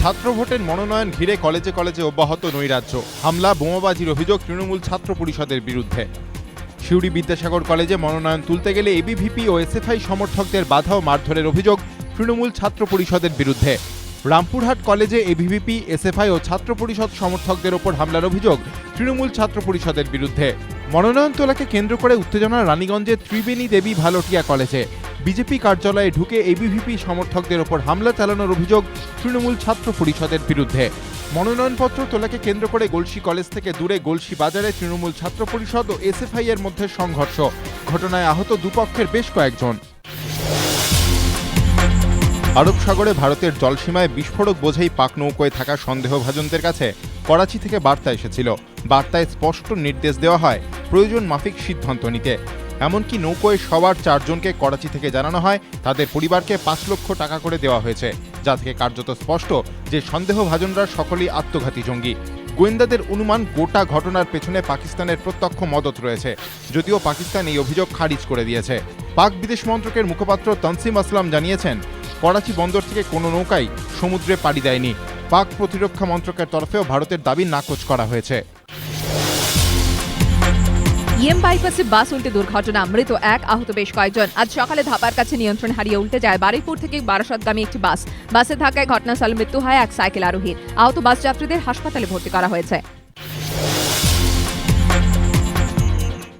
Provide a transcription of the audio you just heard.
ছাত্র ভোটের মনোনয়ন ঘিরে কলেজে কলেজে অব্যাহত নৈরাজ্য। হামলা, বোমাবাজির অভিযোগ তৃণমূল ছাত্র পরিষদের বিরুদ্ধে। শিউড়ি বিদ্যাসাগর কলেজে মনোনয়ন তুলতে গেলে এবিভিপি ও এসএফআই সমর্থকদের বাধা ও মারধরের অভিযোগ তৃণমূল ছাত্র পরিষদের বিরুদ্ধে। রামপুরহাট কলেজে এবিভিপি এসএফআই ও ছাত্র পরিষদ সমর্থকদের ওপর হামলার অভিযোগ তৃণমূল ছাত্র পরিষদের বিরুদ্ধে। মনোনয়ন তোলাকে কেন্দ্র করে উত্তেজনা রানীগঞ্জের ত্রিবেণী দেবী ভালোটিয়া কলেজে। বিজেপি কার্যালয়ে ঢুকে এবিভিপি সমর্থকদের ওপর হামলা চালানোর অভিযোগ তৃণমূল ছাত্র পরিষদের বিরুদ্ধে। মনোনয়নপত্র তোলাকে কেন্দ্র করে গলসি কলেজ থেকে দূরে গলসি বাজারে তৃণমূল ছাত্র পরিষদ ও এসএফআই এর মধ্যে সংঘর্ষ। ঘটনায় আহত দুপক্ষের বেশ কয়েকজন। আরব সাগরে ভারতের জলসীমায় বিস্ফোরক বোঝাই পাক নৌকোয় থাকা সন্দেহভাজনদের কাছে করাচি থেকে বার্তা এসেছিল। বার্তায় স্পষ্ট নির্দেশ দেওয়া হয়। প্রয়োজন মাফিক সিদ্ধান্ত নিতে। এমনকি নৌকোয় সবার চারজনকে করাচি থেকে জানানো হয়, তাদের পরিবারকে পাঁচ লক্ষ টাকা করে দেওয়া হয়েছে, যা থেকে কার্যত স্পষ্ট যে সন্দেহভাজনরা সকলেই আত্মঘাতী জঙ্গি। গোয়েন্দাদের অনুমান গোটা ঘটনার পেছনে পাকিস্তানের প্রত্যক্ষ মদত রয়েছে, যদিও পাকিস্তান এই অভিযোগ খারিজ করে দিয়েছে। পাক বিদেশ মন্ত্রকের মুখপাত্র তনসিম আসলাম জানিয়েছেন, করাচি বন্দর থেকে কোনো নৌকাই সমুদ্রে পাড়ি দেয়নি। পাক প্রতিরক্ষা মন্ত্রকের তরফেও ভারতের দাবি নাকচ করা হয়েছে। ইএম বাইপাসে বাস উল্টে দুর্ঘটনা। মৃত এক, আহত বেশ কয়েকজন। আজ সকালে ধাপার কাছে নিয়ন্ত্রণ হারিয়ে উল্টে যায় বারুইপুর থেকে বারাসতগামী একটি বাস। বাসের ধাক্কায় ঘটনাস্থলে মৃত্যু হয় এক সাইকেল আরোহীর। আহত বাস যাত্রীদের হাসপাতালে ভর্তি করা হয়েছে।